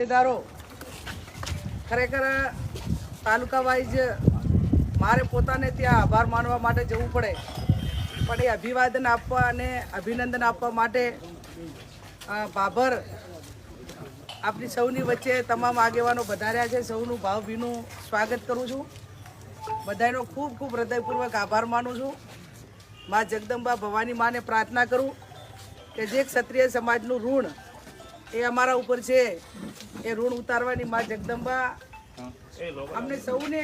હોદ્દેદારો ખરેખર તાલુકા વાઇઝ મારે પોતાને ત્યાં આભાર માનવા માટે જવું પડે. પણ એ અભિવાદન આપવા અને અભિનંદન આપવા માટે બાબર આપણી સૌની વચ્ચે તમામ આગેવાનો વધાર્યા છે. સૌનું ભાવભીનું સ્વાગત કરું છું. બધાનો ખૂબ ખૂબ હૃદયપૂર્વક આભાર માનું છું. મા જગદંબા ભવાની માને પ્રાર્થના કરું કે જે ક્ષત્રિય સમાજનું ઋણ એ અમારા ઉપર છે. એ ઋણ ઉતારવાની માં જગદંબા. અમને સૌને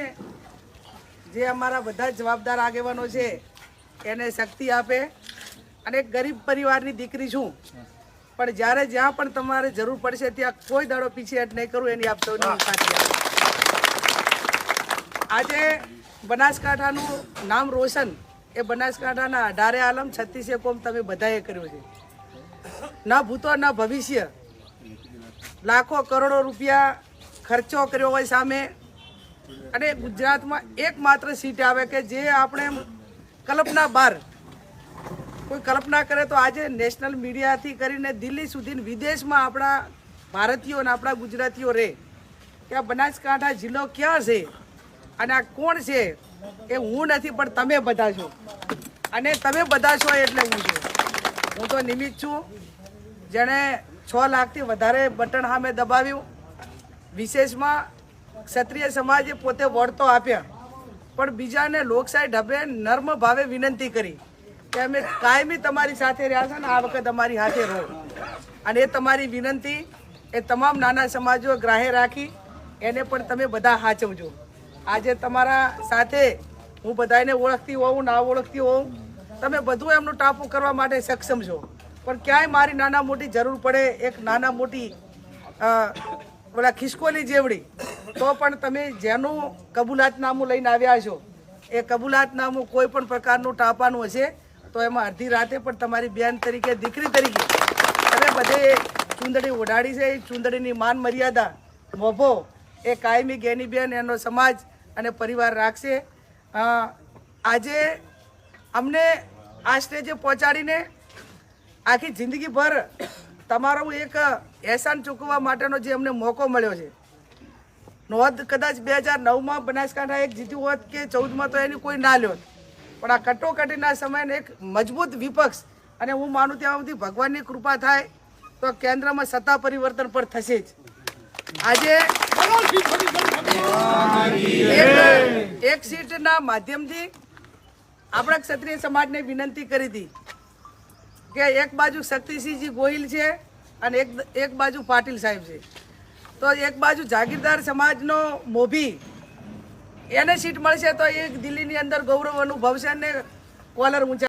જે અમારા બધા જ જવાબદાર આગેવાનો છે એને શક્તિ આપે. અને ગરીબ પરિવારની દીકરી છું. પણ જ્યારે જ્યાં પણ તમારે જરૂર પડશે ત્યાં કોઈ દાડો પીછેહટ નહીં કરું એની આપ સૌની આજે બનાસકાંઠાનું નામ રોશન. એ બનાસકાંઠાના અઢારે આલમ છત્રીસે કોમ તમે બધાએ કર્યું છે. ન ભૂતો ન ભવિષ્ય. લાખો કરોડો રૂપિયા ખર્ચો કર્યો હોય સામે. અને ગુજરાતમાં એકમાત્ર સીટ આવે કે જે આપણે કલ્પના બહાર કોઈ કલ્પના કરે તો આજે નેશનલ મીડિયાથી કરીને દિલ્હી સુધી વિદેશમાં આપણા ભારતીયો અને આપણા ગુજરાતીઓ રહે કે આ બનાસકાંઠા જિલ્લો ક્યાં છે? અને આ કોણ છે? એ હું નથી, પણ તમે બધા છો. અને તમે બધા છો એટલે હું છું. હું તો નિમિત્ત છું. જેણે છ લાખથી વધારે બટન સામે દબાવ્યું. વિશેષમાં ક્ષત્રિય સમાજે પોતે વળતો આપ્યા. પણ બીજાને લોકશાહી ઢબે નર્મ ભાવે વિનંતી કરી કે અમે કાયમી તમારી સાથે રહ્યા છે ને આ વખત અમારી સાથે રહો. અને એ તમારી વિનંતી એ તમામ નાના સમાજો ગ્રાહે રાખી. એને પણ તમે બધા સાચવજો આજે તમારા સાથે હું બધાને ઓળખતી હોઉં ના ઓળખતી હોઉં. તમે બધું એમનું ટાપુ કરવા માટે સક્ષમ છો. પણ ક્યાંય મારી નાના મોટી જરૂર પડે, એક નાના મોટી ઓલા ખિસકોલી જેવડી. તો પણ તમે જેનું કબૂલાતનામું લઈને આવ્યા છો, એ કબૂલાતનામું કોઈ પણ પ્રકારનું ટાંપાનું હશે, તો એમાં અડધી રાતે પણ તમારી બેન તરીકે, દીકરી તરીકે, તમે બધે ચૂંદડી ઓઢાડી છે, એ ચૂંદડીની માન મર્યાદા મોભો, એ કાયમી ગેની બેન, એનો સમાજ અને પરિવાર રાખશે. આજે અમને આ સ્ટેજે પહોંચાડીને આખી જિંદગીભર તમારો એક એહસાન ચૂકવવા માટેનો જે અમને મોકો મળ્યો છે. નોંધ કદાચ બે હજાર નવમાં બનાસકાંઠા એક જીત્યું હોત કે ચૌદમાં તો એની કોઈ ના લ્યો પણ આ કટોકટીના સમયને એક મજબૂત વિપક્ષ, અને હું માનું ત્યાં સુધી ભગવાનની કૃપા થાય, તો કેન્દ્રમાં સત્તા પરિવર્તન પણ થશે જ. આજે એક- સીટના માધ્યમથી આપણા ક્ષત્રિય સમાજને વિનંતી કરી હતી. કે એક બાજુ શક્તિસિંહજી ગોહિલ છે અને એક એક બાજુ પાટીલ સાહેબ છે. તો એક બાજુ જાગીરદાર સમાજનો મોભી, એને સીટ મળશે તો એ દિલ્હીની અંદર ગૌરવ અનુભવશે અને કોલર ઊંચા